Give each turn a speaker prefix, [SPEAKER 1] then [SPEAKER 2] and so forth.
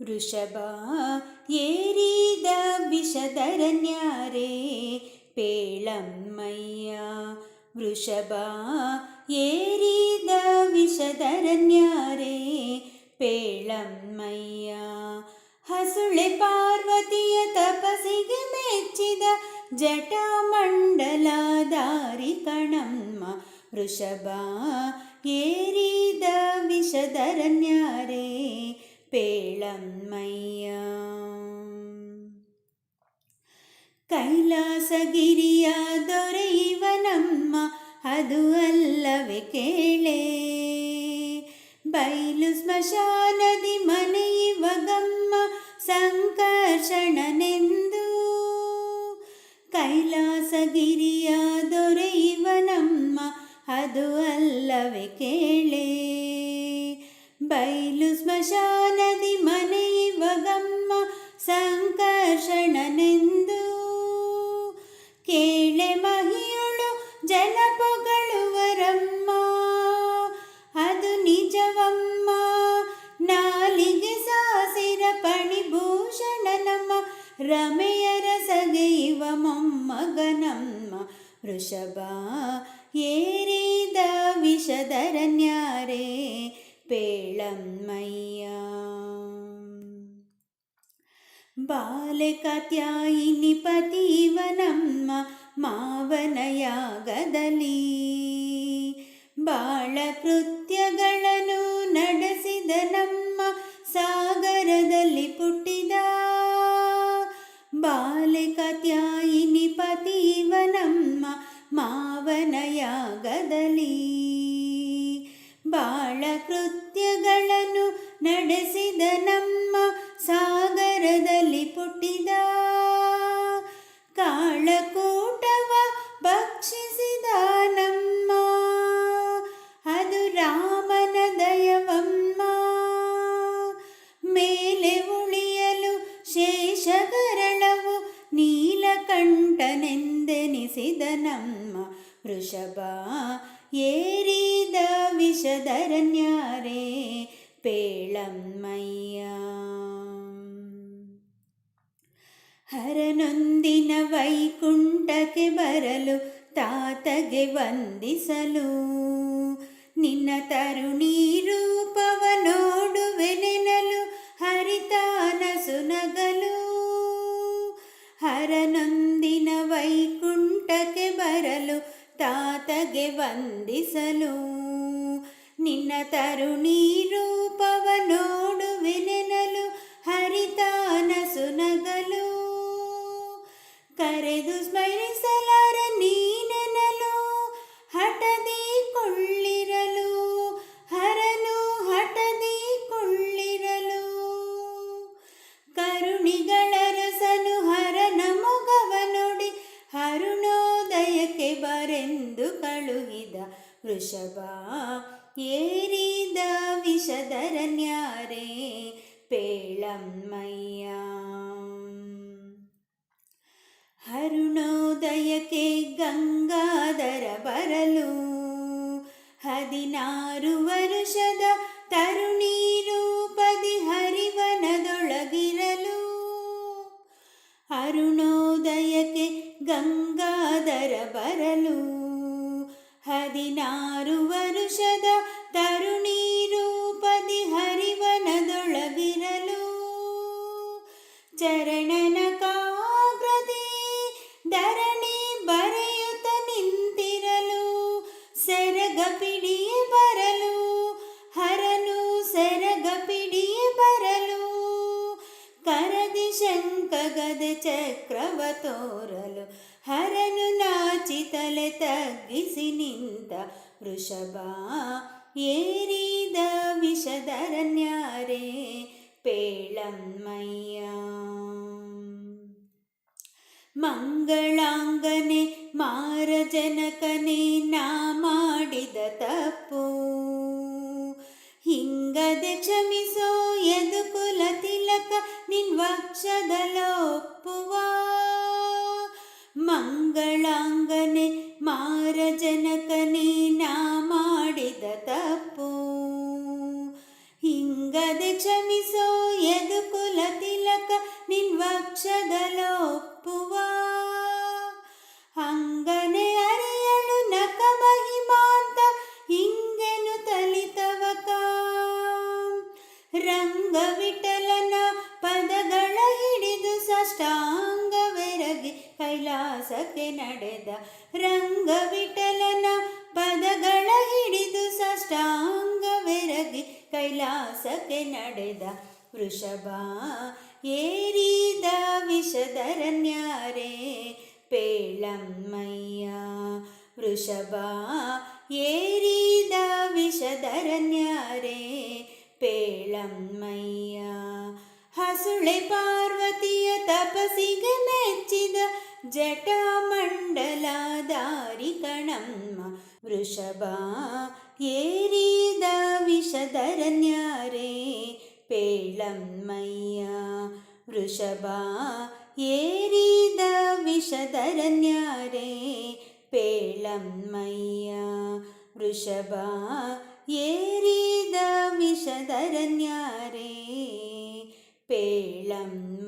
[SPEAKER 1] വൃഷഭ ഏരീത വിശതരഞ്ഞാരേ പേളമ്മയ്യ വൃഷഭ ഏരീത വിശതരഞ്ഞാരേ പേളമ്മയ്യ ഹസുളെ പാർവതിയ തപസിക മെച്ചിത ജടാമണ്ഡലാദാരി കണമ്മ വൃഷഭ ഏരീത വിശതരഞ്ഞാരേ ಪೇಳಮ್ಮಯ್ಯ ಕೈಲಾಸಗಿರಿಯ ದೊರೆಯುವನಮ್ಮ ಅದು ಅಲ್ಲವೇ ಕೇಳೆ. ಬಯಲು ಸ್ಮಶಾನದಿ ಮನೆಯುವ ಗಮ್ಮ ಸಂಕರ್ಷಣನೆಂದು. ಕೈಲಾಸಗಿರಿಯ ದೊರೆಯುವನಮ್ಮ ಅದು ಅಲ್ಲವೇ ಕೇಳೆ. ಬಯಲು ಸ್ಮಶಾನದಿ ರಮೆಯರಸಗೈವ ಮೊಮ್ಮಗನಮ್ಮ ವೃಷಭ ಏರಿದ ವಿಷಧರನ್ಯಾರೇ പേളമ്മയ്യ. ബാലകത്യായിനി പതിവനമ്മ മാവനയാകദലി ബാളകൃത്യകള ನಡೆಸಿದ ನಮ್ಮ ಸಾಗರದಲ್ಲಿ ಪುಟ್ಟಿದ ಕಾಳಕೂಟವ ಭಕ್ಷಿಸಿದ ನಮ್ಮ ಅದು ರಾಮನ ದಯವಮ್ಮ. ಮೇಲೆ ಉಳಿಯಲು ಶೇಷಕರಣವು ನೀಲಕಂಠನೆಂದೆನಿಸಿದ ನಮ್ಮ ವೃಷಭ, ಏರಿದ ವಿಷಧರನ್ಯಾರೇ పేళమ్మయ్యా ಹರನೊಂದಿನ ವೈಕುಂಠಕ್ಕೆ ಬರಲು ತಾತಗೆ ವಂದಿಸಲು ನಿನ್ನ ತರುಣಿ ರೂಪವ ನೋಡುವೆ ನೆನಲು ಹರಿತಾನಸು ನಗಲು ಹರನೊಂದಿನ ವೈಕುಂಠಕ್ಕೆ ಬರಲು ತಾತಗೆ ವಂದಿಸಲು ನಿನ್ನ ತರುಣೀ ರೂಪವ ನೋಡು ಕಳುಹಿದ ವೃಷಭ, ಏರಿದ ವಿಷಧರನ್ಯಾರೇ ಪೇಳಮ್ಮಯ್ಯ. ಅರುಣೋದಯಕ್ಕೆ ಗಂಗಾಧರ ಬರಲು ಹದಿನಾರು ವರುಷದ ತರುಣಿ ರೂಪದಿ ಹರಿವನದೊಳಗಿರಲು ಅರುಣೋದಯಕ್ಕೆ ಗಂಗಾಧರ ಬರಲು ಹದಿನಾರು ವರುಷದ ತರುಣಿ ರೂಪದಿ ಹರಿವನದೊಳಗಿರಲು ಚರಣನ ಕಾಗ್ರತೆ ಧರಣಿ ಬರೆಯುತ್ತ ನಿಂತಿರಲು ಸೆರಗ ಪಿಡಿಯೇ ಬರಲು ಹರನು ಸೆರಗ ಪಿಡಿಯೇ ಬರಲು ಕರದಿ ಶಂಕಗದ ಚಕ್ರವ ತೋರಲು ತಲೆ ತಗ್ಗಿಸಿ ನಿಂತ ವೃಷಭ ಏರಿದ ವಿಷಧರನ್ಯಾರೇ പേളമ്മയ്യ മംഗളാംഗനെ മാരജനകനെ നാ ಮಾರಜನಕನೆ ನಾ ಮಾಡಿದ ತಪ್ಪು. ಹಿಂಗದ ಕ್ಷಮಿಸೋ ಯದುಕುಲ ತಿಲಕ ನಿನ್ ವಕ್ಷದಲೊಪ್ಪುವ ಹಂಗನೆ ಅರಿಯಲು ನಕ ಮಹಿಮಾಂತ ಹಿಂಗೆನು ತಲಿತವಕ. ರಂಗ ವಿಠಲನ ಪದಗಳ ಹಿಡಿದು ಸಾಷ್ಟಾಂಗವೆರಗಿ ಕೈಲಾಸಕ್ಕೆ ನಡೆದ ರಂಗವಿಟಲನ ಪದಗಳ ಹಿಡಿದು ಸಷ್ಟಾಂಗವೆರಗಿ ಕೈಲಾಸಕ್ಕೆ ನಡೆದ ವೃಷಭ ಏರಿದ ವಿಷಧರನ್ಯಾರೇ ಪೇಳಮ್ಮಯ್ಯ ವೃಷಭ ಏರಿದ ವಿಷಧರನ್ಯಾರೇ ಪೇಳಮ್ಮಯ್ಯ ಹಸುಳೆ ಪಾರ್ವತಿಯ ತಪಸಿಗೆ ಮೆಚ್ಚ ജടാമണ്ഡലാധാരികണമ്മ വൃഷഭ ഏരീത വിഷധരന്യാരേ പേളമ്മയ്യ വൃഷഭ ഏരീത വിഷധരന്യാരേ പേളമ്മയ്യ വൃഷഭ ഏരീത വിഷധരന്യാരേ പേളമ്മ